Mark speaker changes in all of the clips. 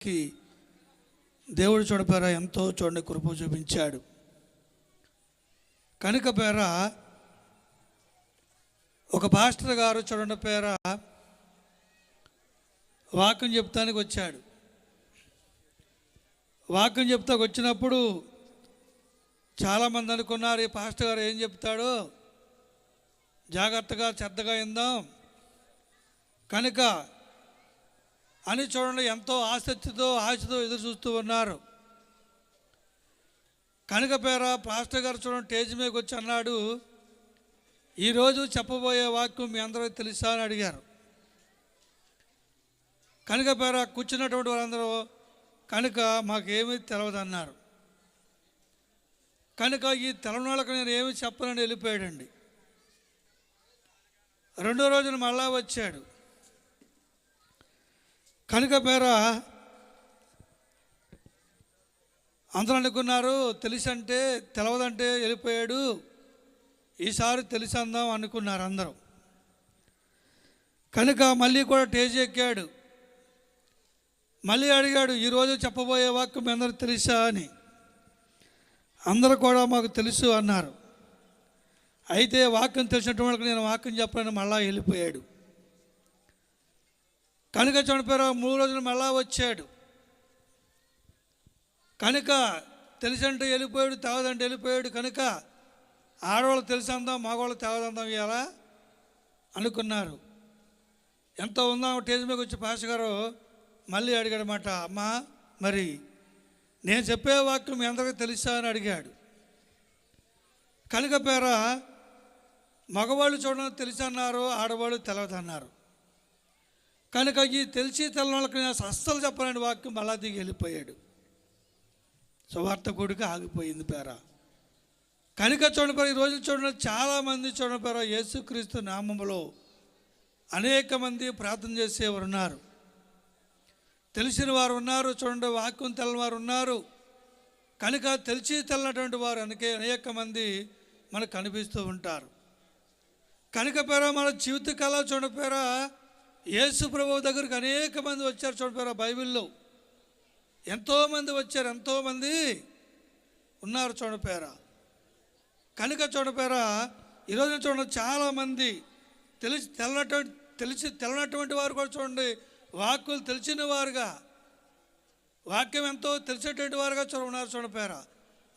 Speaker 1: కి దేవుడు చూడపేర ఎంతో చూడండి కృప చూపించాడు. కనుక పేర ఒక పాస్టర్ గారు చూడండి పేర వాక్యం చెప్తానికి వచ్చాడు. వాక్యం చెప్తాకు వచ్చినప్పుడు చాలామంది అనుకున్నారు ఈ పాస్టర్ గారు ఏం చెప్తాడో? జాగ్రత్తగా శ్రద్ధగా ఇందాం కనుక అని చూడండి ఎంతో ఆసక్తితో ఆశతో ఎదురు చూస్తూ ఉన్నారు. కనుక పేర పాస్టర్ గారు చూడండి స్టేజ్ మీదకి వచ్చి అన్నాడు ఈరోజు చెప్పబోయే వాక్యం మీ అందరికీ తెలుసా? అని అడిగారు. కనుక పేర కూర్చున్నటువంటి వారందరూ కనుక మాకేమీ తెలవదన్నారు. కనుక ఈ తెలవనాళ్ళకు నేను ఏమి చెప్పనని వెళ్ళిపోయాడండి. రెండో రోజున మళ్ళా వచ్చాడు. కనుక పేర అందరూ అనుకున్నారు తెలుసంటే తెలవదంటే వెళ్ళిపోయాడు. ఈసారి తెలిసి అందాం అనుకున్నారు అందరూ. కనుక మళ్ళీ కూడా టేజ్ ఎక్కాడు. మళ్ళీ అడిగాడు ఈరోజు చెప్పబోయే వాక్యం మీ అందరూ తెలుసా? అని. అందరూ కూడా మాకు తెలుసు అన్నారు. అయితే వాక్యం తెలిసినటువంటి వాళ్ళకి నేను వాక్యం చెప్పాలని మళ్ళా వెళ్ళిపోయాడు. కనుక చనిపోయారు మూడు రోజులు మళ్ళా వచ్చాడు. కనుక తెలిసంటే వెళ్ళిపోయాడు తేవదంటే వెళ్ళిపోయాడు. కనుక ఆడవాళ్ళు తెలిసందాం మగవాళ్ళు తేవదందాం ఇలా అనుకున్నారు. ఎంత ఉందా టేజ్ మీద వచ్చి పాస్ గారు మళ్ళీ అడిగాడనమాట అమ్మా మరి నేను చెప్పే వాక్యం ఎంతగా తెలుసా? అని అడిగాడు. కనుక పేర మగవాళ్ళు చూడడం తెలుసన్నారు ఆడవాళ్ళు తెలవదన్నారు. కనుక ఈ తెలిసి తెల్లవాళ్ళకి అస్సలు చెప్పలేని వాక్యం మళ్ళా దిగి వెళ్ళిపోయాడు. సువార్త ఆగిపోయింది పేర. కనుక చూడపేర ఈ రోజు చూడండి చాలామంది చూడపేర యేసుక్రీస్తు నామములో అనేక మంది ప్రార్థన చేసేవారు ఉన్నారు. తెలిసిన వారు ఉన్నారు చూడండి వాక్యం తెల్లవారు ఉన్నారు. కనుక తెలిసి తెల్లటువంటి వారు అనకే అనేక మంది మనకు కనిపిస్తూ ఉంటారు. కనుక పేర మన జీవిత కళ చూడపేరా యేసు ప్రభు దగ్గరికి అనేక మంది వచ్చారు చూడపోయారా బైబిల్లో. ఎంతోమంది వచ్చారు ఎంతోమంది ఉన్నారు చూడపోయారా కనుక చూడపోయారా ఈరోజు చూడండి చాలామంది తెలిసి తెల్లనటువంటి తెలిసి తెల్లనటువంటి వారు కూడా చూడండి వాక్కులు తెలిసిన వారుగా వాక్యం ఎంతో తెలిసేటువంటి వారుగా చూడ ఉన్నారు చూడపోయారా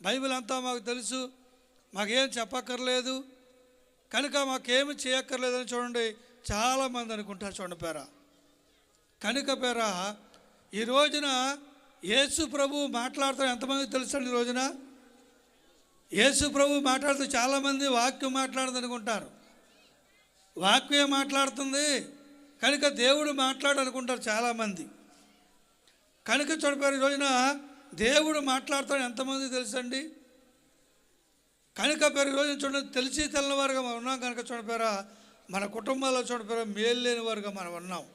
Speaker 1: బైబిల్ అంతా మాకు తెలుసు మాకేం చెప్పక్కర్లేదు. కనుక మాకేమి చేయక్కర్లేదని చూడండి చాలామంది అనుకుంటారు చూడండి పేర. కనుక పేర ఈ రోజున యేసు ప్రభు మాట్లాడుతున్న ఎంతమంది తెలుసండి ఈ రోజున? యేసు ప్రభు మాట్లాడుతూ చాలామంది వాక్యం మాట్లాడదు అనుకుంటారు. వాక్యం మాట్లాడుతుంది కనుక దేవుడు మాట్లాడనుకుంటారు చాలామంది. కనుక చూడపారు ఈ రోజున దేవుడు మాట్లాడతాడు ఎంతమంది తెలుసండి? కనుక పేరు ఈ రోజున చూడండి తెలిసి తెల్లవారుగా ఉన్నాం కనుక చూడపారా మన కుటుంబాల్లో చూడపారా మేలు లేని వారుగా మనం ఉన్నాం.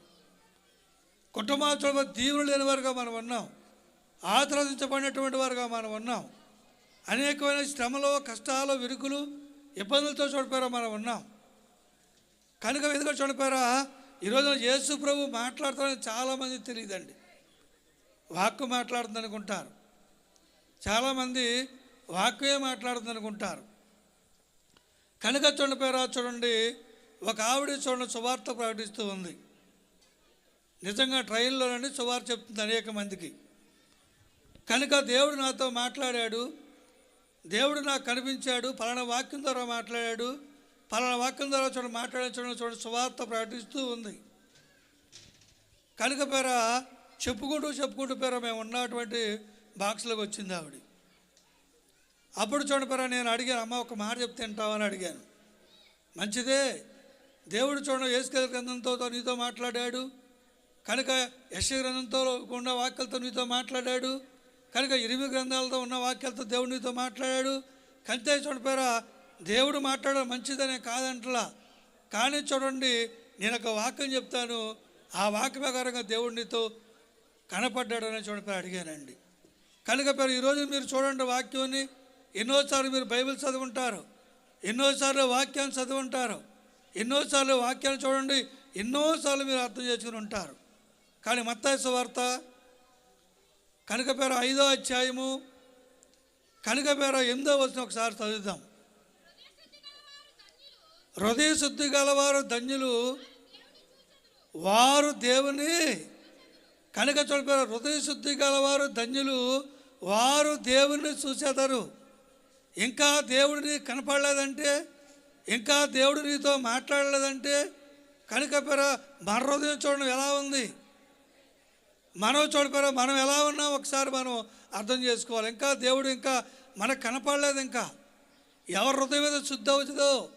Speaker 1: కుటుంబాలు చూడ దీవులు లేని వారుగా మనం ఉన్నాం. ఆశ్రదించబడినటువంటి వారుగా మనం ఉన్నాం. అనేకమైన శ్రమలు కష్టాలు విరుకులు ఇబ్బందులతో చూడపోయారా మనం ఉన్నాం. కనుక ఎందుకు చూడపోయారా ఈరోజు యేసు ప్రభు మాట్లాడుతారని చాలామంది తెలియదండి. వాక్కు మాట్లాడుతుంది అనుకుంటారు. చాలామంది వాక్యే మాట్లాడుతుంది అనుకుంటారు. కనుక చూడపోయారా చూడండి ఒక ఆవిడ చూడండి సువార్త ప్రకటిస్తూ ఉంది. నిజంగా ట్రైన్లోనండి సువార్త చెప్తుంది అనేక మందికి. కనుక దేవుడు నాతో మాట్లాడాడు దేవుడు నాకు కనిపించాడు పలానా వాక్యం ద్వారా మాట్లాడాడు పలానా వాక్యం ద్వారా చూడండి మాట్లాడే చూడండి చూడండి సువార్త ప్రకటిస్తూ ఉంది. కనుక పేర చెప్పుకుంటూ చెప్పుకుంటూ పేర మేము ఉన్నటువంటి బాక్స్లోకి వచ్చింది ఆవిడ. అప్పుడు చూడపరా నేను అడిగాను అమ్మ ఒక మాట చెప్తే అని అడిగాను. మంచిదే దేవుడు చూడండి ఏసుకెళ్ళ గ్రంథంతో నీతో మాట్లాడాడు. కనుక యశ గ్రంథంతో ఉన్న వాక్యాలతో నీతో మాట్లాడాడు. కనుక ఇరిమి గ్రంథాలతో ఉన్న వాక్యాలతో దేవుడు నీతో మాట్లాడాడు. కంతే చూడపేరా దేవుడు మాట్లాడడం మంచిదనే కాదంటలా. కానీ చూడండి నేను ఒక వాక్యం చెప్తాను. ఆ వాక్య ప్రకారంగా దేవుడు నీతో కనపడ్డాడని చూడపేర అడిగానండి. కనుక పేరు ఈరోజు మీరు చూడండి వాక్యాన్ని. ఎన్నోసార్లు మీరు బైబిల్ చదువుంటారు. ఎన్నోసార్లు వాక్యాన్ని చదువుంటారు. ఎన్నోసార్లు వాక్యాలు చూడండి ఎన్నోసార్లు మీరు అర్థం చేసుకుని ఉంటారు. కానీ మత్తాయి వార్త కనుక పేర ఐదో అధ్యాయము కనుక పేర ఎనిమిదో వచ్చిన ఒకసారి చదువుదాం. హృదయ శుద్ధి గలవారు ధన్యులు వారు దేవుని కనుక చూడపారు హృదయ శుద్ధి గలవారు ధన్యులు వారు దేవుని చూసేదారు. ఇంకా దేవుడిని కనపడలేదంటే ఇంకా దేవుడు నీతో మాట్లాడలేదంటే కనుక పేర మన హృదయం చూడడం ఎలా ఉంది? మనం చూడపారా మనం ఎలా ఉన్నాం ఒకసారి మనం అర్థం చేసుకోవాలి. ఇంకా దేవుడు ఇంకా మనకు కనపడలేదు ఇంకా. ఎవరి హృదయం మీద శుద్ధి అవుతుందో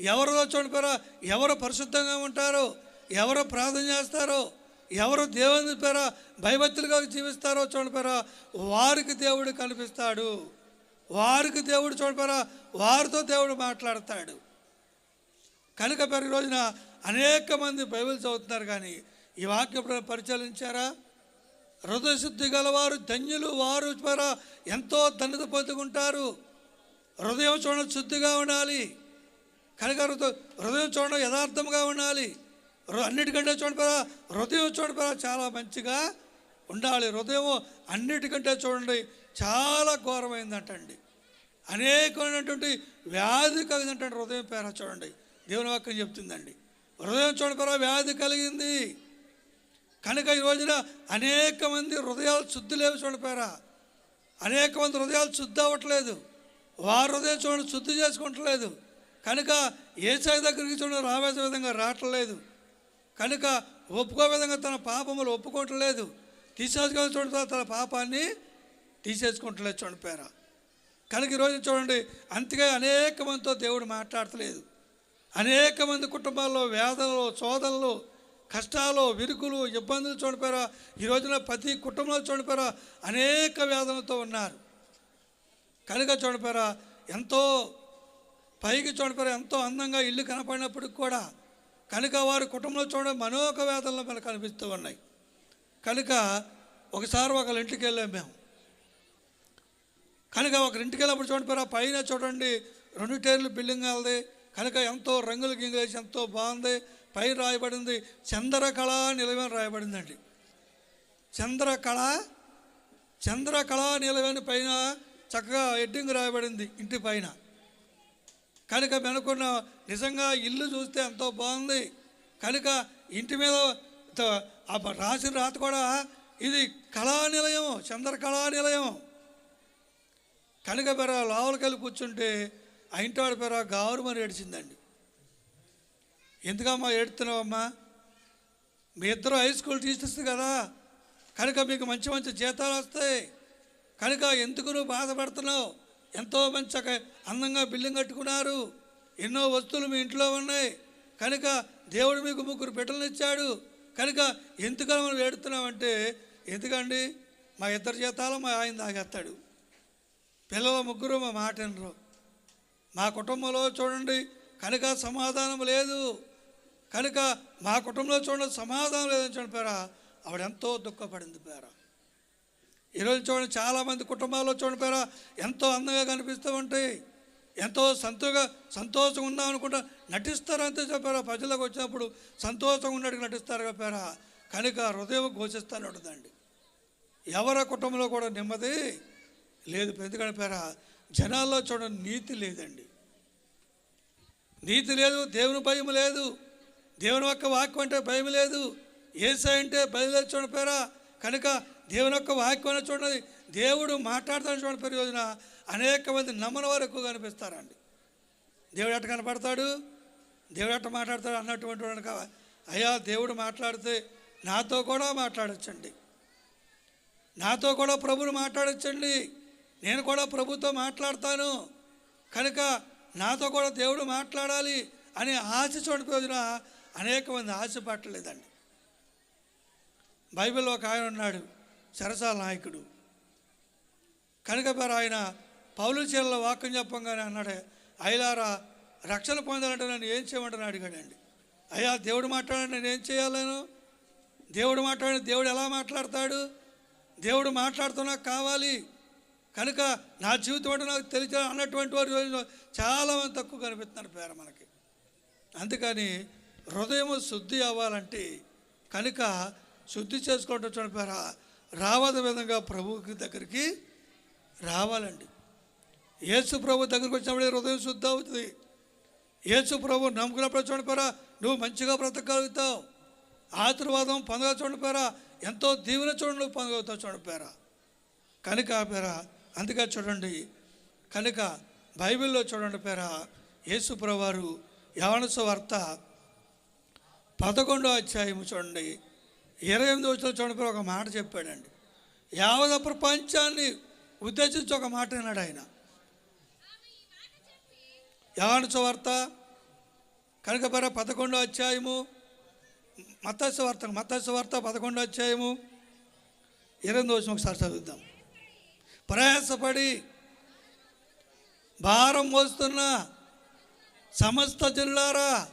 Speaker 1: ఎవరిలో చూడపారా ఎవరు పరిశుద్ధంగా ఉంటారో ఎవరు ప్రార్థన చేస్తారో ఎవరు దేవుని పేర భయభక్తులుగా జీవిస్తారో చూడపారా వారికి దేవుడు కనిపిస్తాడు. వారికి దేవుడు చూడపారా వారితో దేవుడు మాట్లాడతాడు. కనుక పేరు రోజున అనేక మంది బైబిల్ చదువుతున్నారు కానీ ఈ వాక్య పరిచయించారా హృదయశుద్ధి గలవారు ధన్యులు వారు పర ఎంతో ధన్యత పొందుకుంటారు. హృదయం చూడడం శుద్ధిగా ఉండాలి. కనుక హృదయం చూడడం యథార్థంగా ఉండాలి. అన్నిటికంటే చూడపరా హృదయం చూడపరా చాలా మంచిగా ఉండాలి. హృదయం అన్నిటికంటే చూడండి చాలా ఘోరమైందంటండి. అనేకమైనటువంటి వ్యాధి కలిగిందంటే హృదయం పేర చూడండి. దేవుని వాక్యం చెప్తుందండి. హృదయం చూడపరా వ్యాధి కలిగింది. కనుక ఈ రోజున అనేక మంది హృదయాలు శుద్ధి లేవు చూడపారా అనేక మంది హృదయాలు శుద్ధి అవ్వట్లేదు. వారి హృదయం చూడండి శుద్ధి చేసుకుంటలేదు. కనుక ఏసాయి దగ్గరికి చూడండి రావేసే విధంగా రావట్లేదు. కనుక ఒప్పుకో విధంగా తన పాపములు ఒప్పుకోవట్లేదు. తీసేసుకొని చూడండి తన పాపాన్ని తీసేసుకుంటలేదు చూడండి పేర కనుక ఈరోజు చూడండి అంతగా అనేక మందితో దేవుడు మాట్లాడతలేదు. అనేక మంది కుటుంబాల్లో వేదనలు చోదనలు కష్టాలు విరుకులు ఇబ్బందులు చూడిపోయారా ఈ రోజున ప్రతి కుటుంబంలో చూడిపోయారా అనేక వేదనలతో ఉన్నారు. కనుక చూడిపోయారా ఎంతో పైకి చూడిపోయారా ఎంతో అందంగా ఇల్లు కనపడినప్పటికి కూడా కనుక వారి కుటుంబంలో చూడ మనోక వేదనలు మనకు కనిపిస్తూ ఉన్నాయి. కనుక ఒకసారి ఒకళ్ళ ఇంటికి వెళ్ళాం మేము. కనుక ఒకరింటికి వెళ్ళినప్పుడు చూడండి పైన చూడండి రెండు టైర్లు బిల్డింగ్ వాళ్ళది. కనుక ఎంతో రంగులు గింగులు ఎంతో బాగుంది. పైన రాయబడింది చంద్రకళ నిలవని రాయబడిందండి. చంద్రకళ చంద్రకళ నిలవని పైన చక్కగా ఎడ్డింగ్ రాయబడింది ఇంటి పైన. కనుక వెనుకున్న నిజంగా ఇల్లు చూస్తే ఎంతో బాగుంది. కనుక ఇంటి మీద రాసిన రాత కూడా ఇది కళా నిలయం చంద్రకళా నిలయం. కనుక పెర లోపలికి వెళ్ళి కూర్చుంటే ఆ ఇంటివాడి పెర ఏడిచిందండి. ఎందుకమ్మా ఏడుతున్నావమ్మా? మీ ఇద్దరు హై స్కూల్ టీచర్స్ కదా. కనుక మీకు మంచి మంచి జీతాలు వస్తాయి. కనుక ఎందుకు నువ్వు బాధపడుతున్నావు? ఎంతో మంచి అందంగా బిల్డింగ్ కట్టుకున్నారు. ఎన్నో వస్తువులు మీ ఇంట్లో ఉన్నాయి. కనుక దేవుడు మీకు ముగ్గురు బిడ్డలను ఇచ్చాడు. కనుక ఎందుకని మనం ఏడుతున్నామంటే ఎందుకండి? మా ఇద్దరు జీతాలు మా ఆయన తాగేస్తాడు పిల్లల ముగ్గురు మా మాట వినరు. మా కుటుంబంలో చూడండి కనుక సమాధానం లేదు. కనుక మా కుటుంబంలో చూడండి సమాధానం లేదని చూడండి పేరా. ఆవిడ ఎంతో దుఃఖపడింది పేరా. ఈరోజు చూడండి చాలామంది కుటుంబాల్లో చూడండి పేరా ఎంతో అందంగా కనిపిస్తూ ఉంటాయి ఎంతో సంతోగా సంతోషంగా ఉన్నాం అనుకుంటా నటిస్తారు అంతే చెప్పారా ప్రజలకు వచ్చినప్పుడు సంతోషంగా ఉన్నట్టు నటిస్తారు చెప్పారా కనుక హృదయం ఘోషిస్తానే ఉంటుందండి ఎవరి కుటుంబంలో కూడా నెమ్మది లేదు. ఎందుకంటే పేరా జనాల్లో చూడండి నీతి లేదండి. నీతి లేదు దేవుని భయం లేదు. దేవుని యొక్క వాక్యం అంటే భయం లేదు. ఏసై అంటే భయం లేదు చూడండి పేరా. కనుక దేవుని యొక్క వాక్యం అనేది చూడండి దేవుడు మాట్లాడతాడు చూడండి పేరు రోజున. అనేక మంది నమ్మన వారు ఎక్కువ కనిపిస్తారండి దేవుడు ఎట్ట కనపడతాడు? దేవుడు ఎట్ట మాట్లాడతాడు అన్నటువంటి వాడు అయ్యా దేవుడు మాట్లాడితే నాతో కూడా మాట్లాడచ్చండి. నాతో కూడా ప్రభుని మాట్లాడచ్చండి. నేను కూడా ప్రభుతో మాట్లాడతాను. కనుక నాతో కూడా దేవుడు మాట్లాడాలి అనే ఆశ చూడక రోజున అనేక మంది ఆశ పట్టలేదండి బైబిల్లో ఒక ఆయన ఉన్నాడు సరసాల నాయకుడు. కనుక మరి ఆయన పౌలు చీరల వాక్యం చెప్పంగానే అన్నాడు అయ్యారా రక్షణ పొందాలంటే నన్ను ఏం చేయమంటాను అడిగాడండి. అయ్యా దేవుడు మాట్లాడండి నేను ఏం చేయాలను? దేవుడు మాట్లాడి దేవుడు ఎలా మాట్లాడతాడు? దేవుడు మాట్లాడుతున్నా కావాలి. కనుక నా జీవితం అంటే నాకు తెలిసి అన్నటువంటి వారి చాలా చాలామంది తక్కువ కనిపిస్తున్నారు పేర మనకి. అందుకని హృదయం శుద్ధి అవ్వాలంటే కనుక శుద్ధి చేసుకోవటం పేర రావద విధంగా ప్రభువుకి దగ్గరికి రావాలండి. యేసు ప్రభు దగ్గరికి వచ్చినప్పుడు హృదయం శుద్ధి అవుతుంది. యేసు ప్రభు నమ్ముకున్నప్పుడు చూడపోరా నువ్వు మంచిగా బ్రతకగలుగుతావు. ఆశీర్వాదం పొందగా పేర ఎంతో దీవెన చూడండి నువ్వు పొందగలుగుతావు పేర. కనుక పేరా అందుకే చూడండి కనుక బైబిల్లో చూడండి పేర యేసు ప్రభువారు యవనసు వార్త పదకొండో అధ్యాయము చూడండి ఇరవై ఎనిమిది వచ్చిన చూడండి ఒక మాట చెప్పాడండి. యావద ప్రపంచాన్ని ఉద్దేశించి ఒక మాట అన్నాడు ఆయన. యవనసు వార్త కనుక పేర పదకొండో అధ్యాయము మత్స్య వార్త మత్స్య వార్త పదకొండో అధ్యాయము ఇరవై ఎనిమిది వచ్చిన ఒకసారి చదువుద్దాం ప్రయాసపడి భారం మోస్తున్న సమస్త జిల్లారా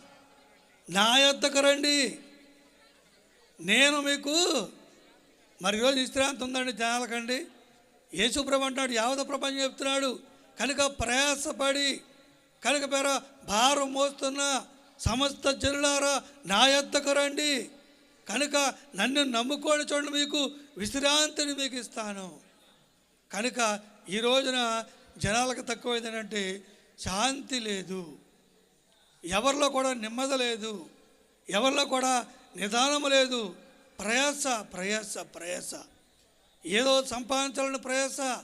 Speaker 1: నా యొద్దకు రండి. నేను మీకు మరి రోజు విశ్రాంతి ఉందండి జనాలకండి యేసుప్రభు అంటాడు యావత ప్రపంచం చెప్తున్నాడు. కనుక ప్రయాసపడి కనుక పేర భారం మోస్తున్న సమస్త జిల్లారా నా యొద్దకు రండి. కనుక నన్ను నమ్ముకోని చూడండి మీకు విశ్రాంతిని మీకు ఇస్తాను. కనుక ఈ రోజున జనాలకు తక్కువ ఏంటంటే శాంతి లేదు. ఎవరిలో కూడా నెమ్మది లేదు. ఎవరిలో కూడా నిదానం లేదు. ప్రయాస ప్రయాస ప్రయాస. ఏదో సంపాదించాలని ప్రయాస.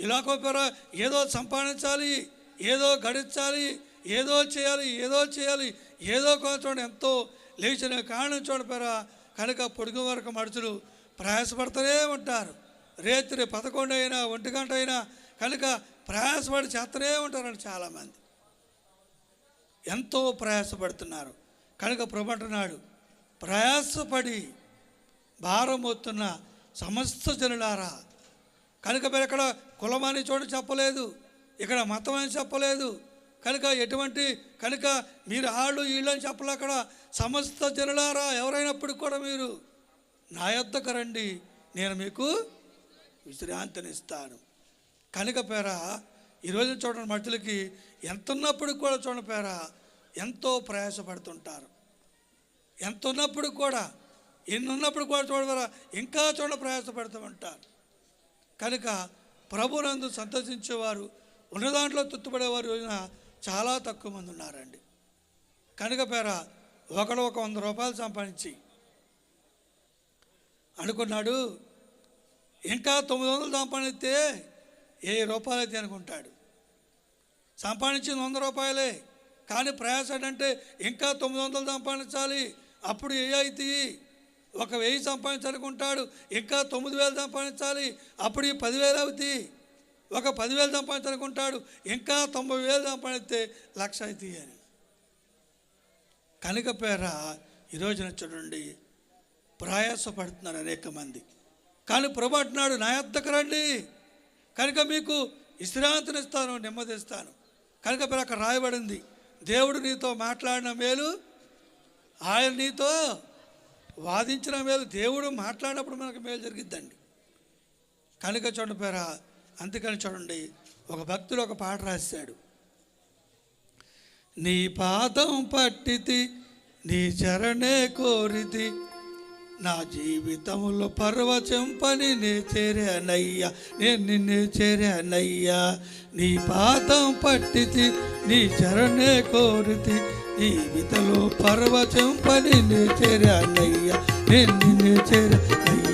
Speaker 1: ఇలాకో పేర ఏదో సంపాదించాలి ఏదో గడించాలి ఏదో చేయాలి ఏదో చేయాలి ఏదో కొంచెం ఎంతో లేచిన కారణం చూడపేరా కనుక పొడుగు వరకు మనుషులు ప్రయాసపడుతూనే ఉంటారు. రేత్రి పదకొండు అయినా ఒంటి గంట అయినా కనుక ప్రయాసపడి చేస్తూనే ఉంటారండి చాలామంది. ఎంతో ప్రయాసపడుతున్నారు. కనుక ప్రభు ప్రయాసపడి భారం మోస్తున్న సమస్త జనులారా కనుక మీరు ఇక్కడ కులమని చోటు చెప్పలేదు ఇక్కడ మతం అని చెప్పలేదు కనుక ఎటువంటి కనుక మీరు ఆళ్ళు వీళ్ళు అని చెప్పలే అక్కడ సమస్త జనులారా ఎవరైనప్పుడు కూడా మీరు నా యొద్దకు రండి నేను మీకు విశ్రాంతినిస్తాను. కనుక పేర ఈరోజు చూడండి మనుషులకి ఎంత ఉన్నప్పుడు కూడా చూడండి పేర ఎంతో ప్రయాసపడుతుంటారు. ఎంత ఉన్నప్పుడు కూడా ఎన్ని ఉన్నప్పుడు కూడా చూడవరా ఇంకా చూడ ప్రయాసపడుతూ ఉంటారు. కనుక ప్రభునందు సంతోషించేవారు ఉన్న దాంట్లో తుత్తుపడేవారు రోజున చాలా తక్కువ మంది ఉన్నారండి. కనుక పేర ఒకడు ఒక వంద రూపాయలు సంపాదించి అనుకున్నాడు ఇంకా తొమ్మిది వందలు సంపాదిస్తే ఏ రూపాయలు అయితే అనుకుంటాడు? సంపాదించింది వంద రూపాయలే కానీ ప్రయాసడంటే ఇంకా తొమ్మిది వందలు సంపాదించాలి. అప్పుడు ఏ అవుతాయి ఒక వెయ్యి సంపాదించాలనుకుంటాడు ఇంకా తొమ్మిది వేలు సంపాదించాలి. అప్పుడు ఈ పదివేలు అవుతాయి ఒక పదివేలు సంపాదించాలనుకుంటాడు ఇంకా తొంభై వేలు సంపాదిస్తే లక్ష అవుతాయి అని. కనుక పేర ఈరోజున చూడండి ప్రయాసపడుతున్నారు అనేక మంది. కానీ ప్రభు అంటున్నాడు నా యొద్దకు రండి. కనుక మీకు విశ్రాంతినిస్తాను నెమ్మదిస్తాను. కనుక మీరు అక్కడ రాయబడింది దేవుడు నీతో మాట్లాడిన మేలు ఆయన నీతో వాదించిన మేలు దేవుడు మాట్లాడినప్పుడు మనకు మేలు జరిగిద్దండి. కనుక చూడండి పేరా అందుకని చూడండి ఒక భక్తుడు ఒక పాట రాశాడు. నీ పాదం పట్టితి నీ చరణే కోరితి నా జీవితంలో పర్వచెంపని నే చేరానయ్యా నేను నిన్ను చేరానయ్యా. నీ పాదం పట్టితి నీ చరణే కోరితి జీవితంలో పర్వచెంపని నే చేరానయ్యా నేను నిన్ను చేరానయ్యా.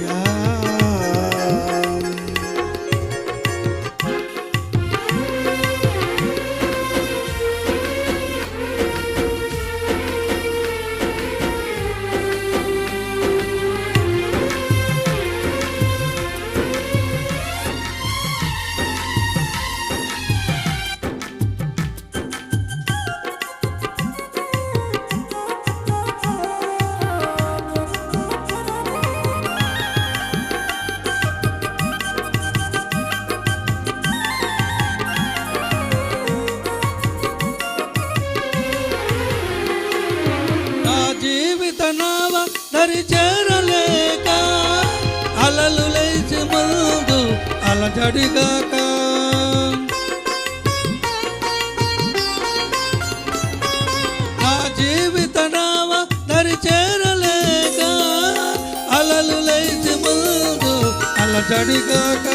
Speaker 1: దరి చేరలేక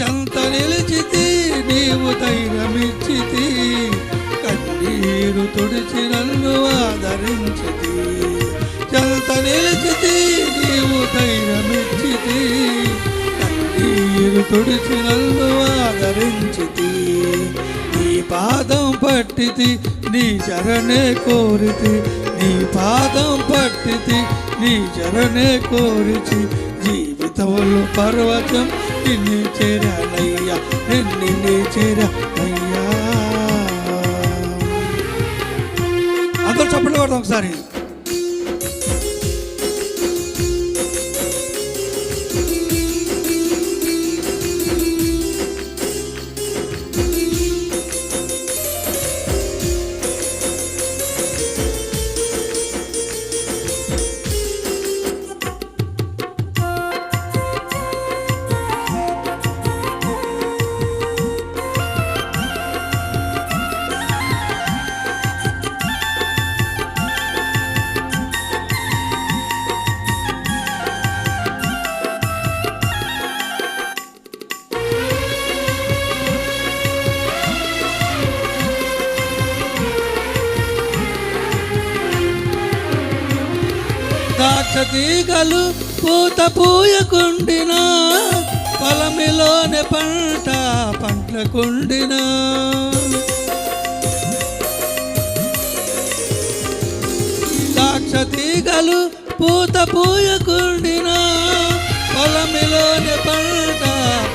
Speaker 1: చెంత నిలిచితి నీవు ధైర్యమిచ్చితి కన్నీరు తుడిచి నన్ను ఆదరించితి. చెంత నిలిచితి నీవు ధైర్యమిచ్చితి కన్నీరు తుడిచి నన్ను ఆదరించితి. నీ పాదం పట్టితి నీ చరణే కోరితి. నీ పాదం పట్టితి నీ చరణే కోరిచి తవలు పర్వతం నిన్ను చేరానయ్యా నిన్ను చేరాలయ్యా. అందరూ చప్పట్లు కొడతాం ఒకసారి. ద్రాక్ష తీగలు పూత పూయకుండినా పొలమిలోని పంట పంటకుండినా. ద్రాక్ష తీగలు పూత పూయకుండినా పొలమిలోని పంట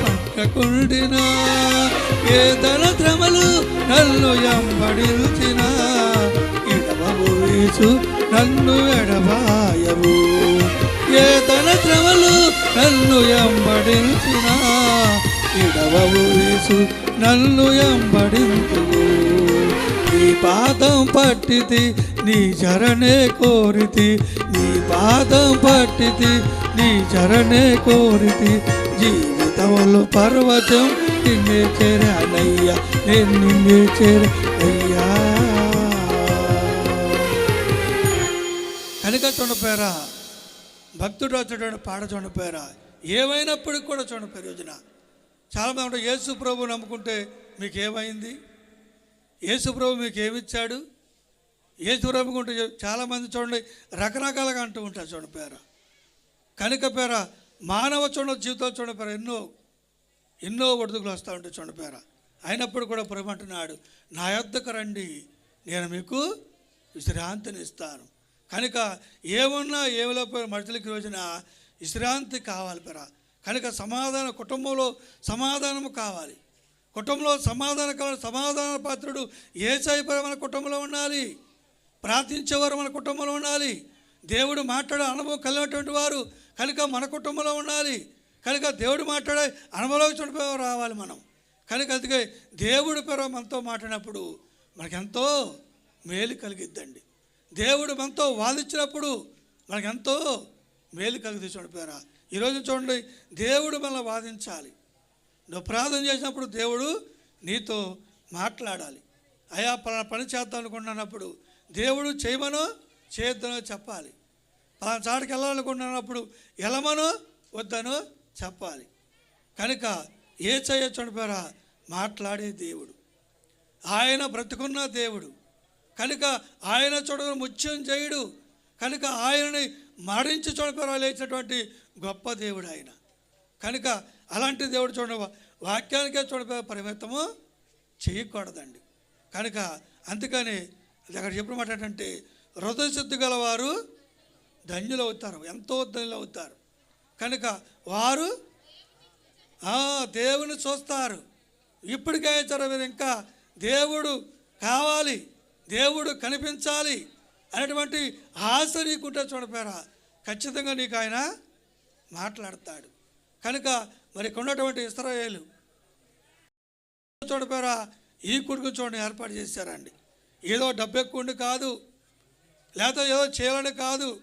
Speaker 1: పంటకుండినా. ఏ శ్రమలు నన్ను ఎంబడిల్చిన ఇడవవు యేసు నన్ను ఎడబాయము. ఏ శ్రమలు నన్ను ఎంబడించునా? ఇడవవు యేసు నన్ను ఎంబడింతువు నీ పాదం పట్టితి నీ చరణే కోరితి. నీ పాదం పట్టితి నీ చరణే కోరితి. జీవితంలో పర్వతం నిన్నే చేరానయ్యా నేను నిన్నే చేరయ్యా కనుక చూడపోయారా భక్తుడు వచ్చేటువంటి పాట చూడపోయారా ఏమైనప్పటికి కూడా చూడపోయారు యోజన చాలామంది ఉంటారు యేసు ప్రభు నమ్ముకుంటే మీకు ఏమైంది యేసు ప్రభు మీకు ఏమిచ్చాడు యేసు ప్రభు ఉంటే చాలామంది చూడండి రకరకాలుగా అంటూ ఉంటారు చూడపోయారా కనుక పేర మానవ చూడ జీవితాలు చూడపోయారా ఎన్నో ఎన్నో ఒడుదుకులు వస్తూ ఉంటాయి చూడపోయారా అయినప్పుడు కూడా ప్రభు అంటున్నాడు నా యొద్దకు రండి నేను మీకు విశ్రాంతిని ఇస్తాను కనుక ఏమున్నా ఏమి లేకపోయినా మనుషులకి రోజున విశ్రాంతి కావాలి పెరా. కనుక సమాధాన కుటుంబంలో సమాధానము కావాలి. కుటుంబంలో సమాధానం కావాలి. సమాధాన పాత్రుడు ఏ సాయిపర మన కుటుంబంలో ఉండాలి. ప్రార్థించేవారు మన కుటుంబంలో ఉండాలి. దేవుడు మాట్లాడే అనుభవం కలిగినటువంటి వారు కనుక మన కుటుంబంలో ఉండాలి. కనుక దేవుడు మాట్లాడే అనుభవంలోకి రావాలి మనం. కనుక అందుకే దేవుడు పేరు మనతో మాట్లాడినప్పుడు మనకెంతో మేలు కలిగిద్దండి. దేవుడు మనతో వాదించినప్పుడు మనకెంతో మేలు కలిగి చూడపోయారా ఈరోజు చూడండి దేవుడు మనల్ని వాదించాలి. నువ్వు ప్రార్థన చేసినప్పుడు దేవుడు నీతో మాట్లాడాలి. అయా పలానా పని చేద్దాం అనుకున్నప్పుడు దేవుడు చేయమనో చేయొద్దనో చెప్పాలి. పలానా చాటుకు వెళ్ళాలనుకుంటున్నప్పుడు వెళ్ళమనో వద్దనో చెప్పాలి. కనుక ఏ చేయొచ్చు అనిపారా మాట్లాడే దేవుడు. ఆయన బ్రతుకున్న దేవుడు. కనుక ఆయన చూడగా ముత్యం చేయుడు. కనుక ఆయనని మరణించి చూడపరా లేచినటువంటి గొప్ప దేవుడు ఆయన. కనుక అలాంటి దేవుడు చూడ వాక్యానికే చూడ పరిమితము చేయకూడదండి. కనుక అందుకని అక్కడ చెప్పిన మాట ఏంటంటే హృదయశుద్ధి గలవారు ధన్యులు అవుతారు ఎంతో ధన్యులు అవుతారు కనుక వారు ఆ, దేవుని చూస్తారు. ఇప్పటికే సరే ఇంకా దేవుడు కావాలి. దేవుడు కనిపించాలి అనేటువంటి ఆశ నీకుంటే చూడపేరా ఖచ్చితంగా నీకు ఆయన మాట్లాడతాడు. కనుక మరి ఇక్కడ ఉన్నటువంటి ఇస్రాయేలు చూడపేరా ఈ కొడుకు చూడండి ఏర్పాటు చేశారండి. ఏదో డబ్బు కాదు లేకపోతే ఏదో చేయాలని కాదు.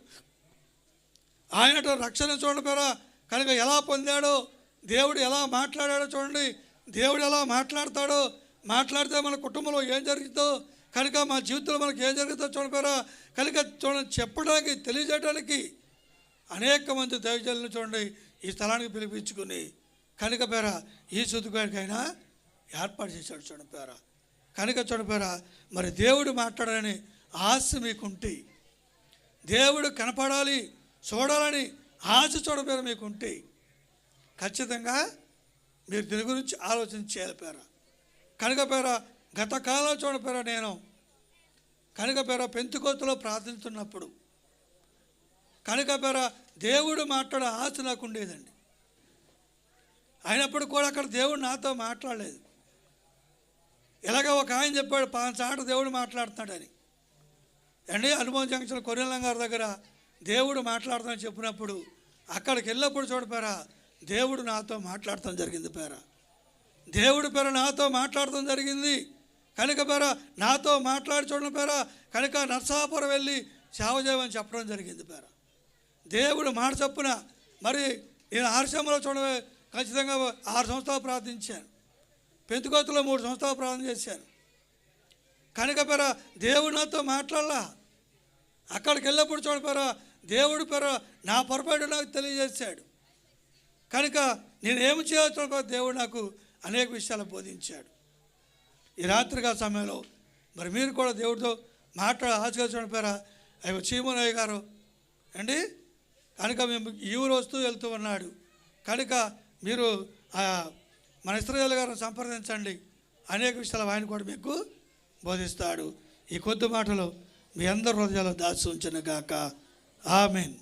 Speaker 1: ఆయన రక్షణ చూడపేరా కనుక ఎలా పొందాడో దేవుడు ఎలా మాట్లాడాడో చూడండి. దేవుడు ఎలా మాట్లాడతాడో మాట్లాడితే మన కుటుంబంలో ఏం జరుగుతుందో కనుక మా జీవితంలో మనకి ఏం జరుగుతుందో చూడపోయారా కనుక చూడండి చెప్పడానికి తెలియజేయడానికి అనేక మంది దైవజనులను చూడండి ఈ స్థలానికి పిలిపించుకుని కనుక పేర ఈ సుద్దుగారికైనా ఏర్పాటు చేశాడు చూడండి పేర. కనుక చూడండి పేర మరి దేవుడు మాట్లాడాలని ఆశ మీకుంటే దేవుడు కనపడాలి చూడాలని ఆశ చూడపేర మీకుంటే ఖచ్చితంగా మీరు దీని గురించి ఆలోచన చేయాలి పేర. కనుక పేర గత కాలం చూడపేర నేను కనుక పేర పెంతుకోతలో ప్రార్థిస్తున్నప్పుడు కనుక పేర దేవుడు మాట్లాడే ఆశ నాకు ఉండేదండి. అయినప్పుడు కూడా అక్కడ దేవుడు నాతో మాట్లాడలేదు. ఇలాగ ఒక ఆయన చెప్పాడు పాంచాట దేవుడు మాట్లాడుతున్నాడని. అండి అనుభవం జంక్షన్ కొరియలం గారి దగ్గర దేవుడు మాట్లాడుతానని చెప్పినప్పుడు అక్కడికి వెళ్ళినప్పుడు చూడపేరా దేవుడు నాతో మాట్లాడటం జరిగింది పేర. దేవుడు పేర నాతో మాట్లాడటం జరిగింది. కనుక పేర నాతో మాట్లాడి చూడడం పేర కనుక నర్సాపురం వెళ్ళి సేవ చేయమని చెప్పడం జరిగింది పేర. దేవుడు మాట చప్పున మరి నేను ఆర్షంలో చూడమే ఖచ్చితంగా ఆరు సంవత్సరాలు ప్రార్థించాను. పెంతుకోతలో మూడు సంవత్సరాలు ప్రార్థన చేశాను. కనుక పేర దేవుడు నాతో మాట్లాడలా. అక్కడికి వెళ్ళినప్పుడు చూడపేరా దేవుడు పేర నా పొరపాటు నాకు తెలియజేశాడు. కనుక నేను ఏమి చేయవచ్చో దేవుడు నాకు అనేక విషయాలు బోధించాడు. ఈ రాత్రిగా సమయంలో మరి మీరు కూడా దేవుడితో మాట్లాడ ఆశీర్వచన పేర. అయ్యో చీమనయ్య గారు. అండి కనుక మేము ఈ ఊరు వస్తూ వెళ్తూ ఉన్నాడు. కనుక మీరు ఆ మన ఇస్రాయల్ గారిని సంప్రదించండి. అనేక విషయాలు ఆయన కూడా మీకు బోధిస్తాడు. ఈ కొద్ది మాటలు మీ అందరి హృదయాలు దాచి ఉంచిన గాక. ఆమెన్.